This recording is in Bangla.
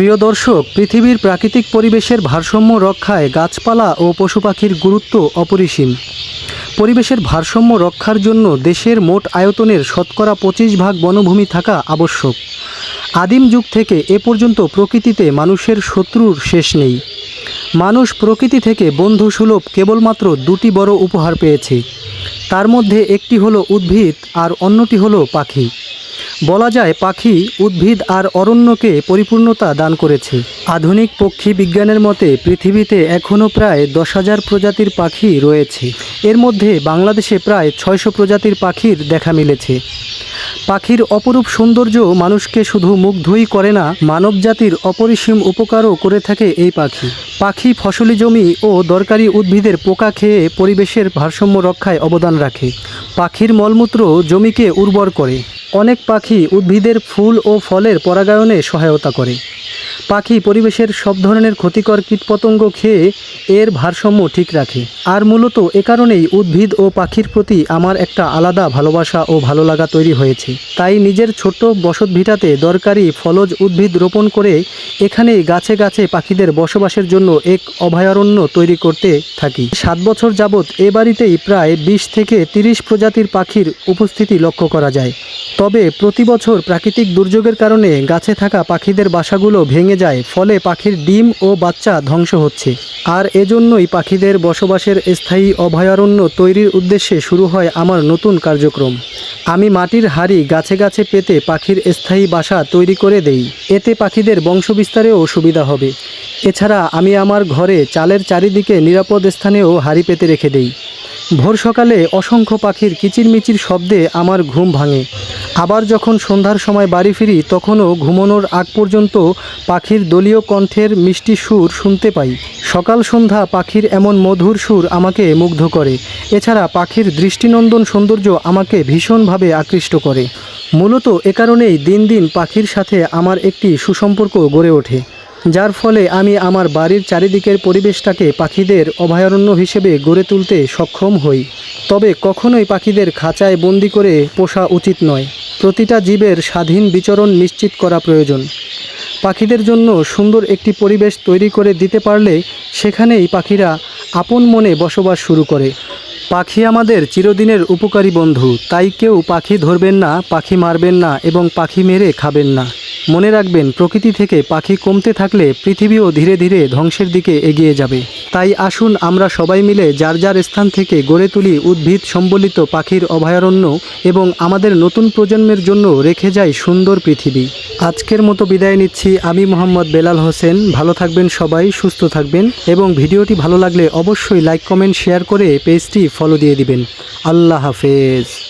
প্রিয় দর্শক, পৃথিবীর প্রাকৃতিক পরিবেশের ভারসাম্য রক্ষায় গাছপালা ও পশু পাখির গুরুত্ব অপরিসীম। পরিবেশের ভারসাম্য রক্ষার জন্য দেশের মোট আয়তনের শতকরা পঁচিশ ভাগ বনভূমি থাকা আবশ্যক। আদিম যুগ থেকে এ পর্যন্ত প্রকৃতিতে মানুষের শত্রুর শেষ নেই। মানুষ প্রকৃতি থেকে বন্ধুসুলভ কেবলমাত্র দুটি বড় উপহার পেয়েছে। তার মধ্যে একটি হলো উদ্ভিদ আর অন্যটি হলো পাখি। বলা যায় পাখি, উদ্ভিদ আর অরণ্যকে পরিপূর্ণতা দান করেছে। আধুনিক পক্ষী বিজ্ঞানের মতে পৃথিবীতে এখনও প্রায় দশ হাজার প্রজাতির পাখি রয়েছে। এর মধ্যে বাংলাদেশে প্রায় ছয়শো প্রজাতির পাখির দেখা মিলেছে। পাখির অপরূপ সৌন্দর্য মানুষকে শুধু মুগ্ধই করে না, মানবজাতির অপরিসীম উপকারও করে থাকে এই পাখি। পাখি ফসলি জমি ও দরকারি উদ্ভিদের পোকা খেয়ে পরিবেশের ভারসাম্য রক্ষায় অবদান রাখে। পাখির মলমূত্র জমিকে উর্বর করে। অনেক পাখি উদ্ভিদের ফুল ও ফলের পরাগায়নে সহায়তা করে। পাখি পরিবেশের সব ধরনের ক্ষতিকর কীটপতঙ্গ খেয়ে এর ভারসাম্য ঠিক রাখে। আর মূলত এ কারণেই উদ্ভিদ ও পাখির প্রতি আমার একটা আলাদা ভালোবাসা ও ভালো লাগা তৈরি হয়েছে। তাই নিজের ছোট্ট বসতভিটাতে দরকারি ফলজ উদ্ভিদ রোপণ করে এখানেই গাছে গাছে পাখিদের বসবাসের জন্য এক অভয়ারণ্য তৈরি করতে থাকি। সাত বছর যাবৎ এ বাড়িতেই প্রায় বিশ থেকে তিরিশ প্রজাতির পাখির উপস্থিতি লক্ষ্য করা যায়। তবে প্রতি বছর প্রাকৃতিক দুর্যোগের কারণে গাছে থাকা পাখিদের বাসাগুলো ভেঙে যায়, ফলে পাখির ডিম ও বাচ্চা ধ্বংস হচ্ছে। আর এজন্যই পাখিদের বসবাসের স্থায়ী অভয়ারণ্য তৈরির উদ্দেশ্যে শুরু হয় আমার নতুন কার্যক্রম। আমি মাটির হাড়ি গাছে গাছে পেতে পাখির স্থায়ী বাসা তৈরি করে দেই। এতে পাখিদের বংশবিস্তারেও সুবিধা হবে। এছাড়া আমি আমার ঘরে চালের চারিদিকে নিরাপদ স্থানেও হাড়ি পেতে রেখে দেই। ভোর সকালে অসংখ্য পাখির কিচিরমিচির শব্দে আমার ঘুম ভাঙে। আবার যখন সন্ধ্যার সময় বাড়ি ফিরি, তখনও ঘুমানোর আগ পর্যন্ত পাখির দলীয় কণ্ঠের মিষ্টি সুর শুনতে পাই। সকাল সন্ধ্যা পাখির এমন মধুর সুর আমাকে মুগ্ধ করে। এছাড়া পাখির দৃষ্টিনন্দন সৌন্দর্য আমাকে ভীষণভাবে আকৃষ্ট করে। মূলত এ কারণেই দিন দিন পাখির সাথে আমার একটি সুসম্পর্ক গড়ে ওঠে। যার ফলে আমি আমার বাড়ির চারিদিকের পরিবেশটাকে পাখিদের অভয়ারণ্য হিসেবে গড়ে তুলতে সক্ষম হই। তবে কখনোই পাখিদের খাঁচায় বন্দি করে পোষা উচিত নয়। প্রতিটা জীবের স্বাধীন বিচরণ নিশ্চিত করা প্রয়োজন। পাখিদের জন্য সুন্দর একটি পরিবেশ তৈরি করে দিতে পারলে সেখানেই পাখিরা আপন মনে বসবাস শুরু করে। পাখি আমাদের চিরদিনের উপকারী বন্ধু, তাই কেউ পাখি ধরবেন না, পাখি মারবেন না এবং পাখি মেরে খাবেন না। মনে রাখবেন, প্রকৃতি থেকে পাখি কমতে থাকলে পৃথিবীও ধীরে ধীরে ধ্বংসের দিকে এগিয়ে যাবে। তাই আসুন আমরা সবাই মিলে যার যার স্থান থেকে গড়ে তুলি উদ্ভিদ সম্বলিত পাখির অভয়ারণ্য এবং আমাদের নতুন প্রজন্মের জন্য রেখে যাই সুন্দর পৃথিবী। আজকের মতো বিদায় নিচ্ছি। আমি মোহাম্মদ বেলাল হোসেন। ভালো থাকবেন সবাই, সুস্থ থাকবেন এবং ভিডিওটি ভালো লাগলে অবশ্যই লাইক, কমেন্ট, শেয়ার করে পেজটি ফলো দিয়ে দিবেন। আল্লাহ হাফেজ।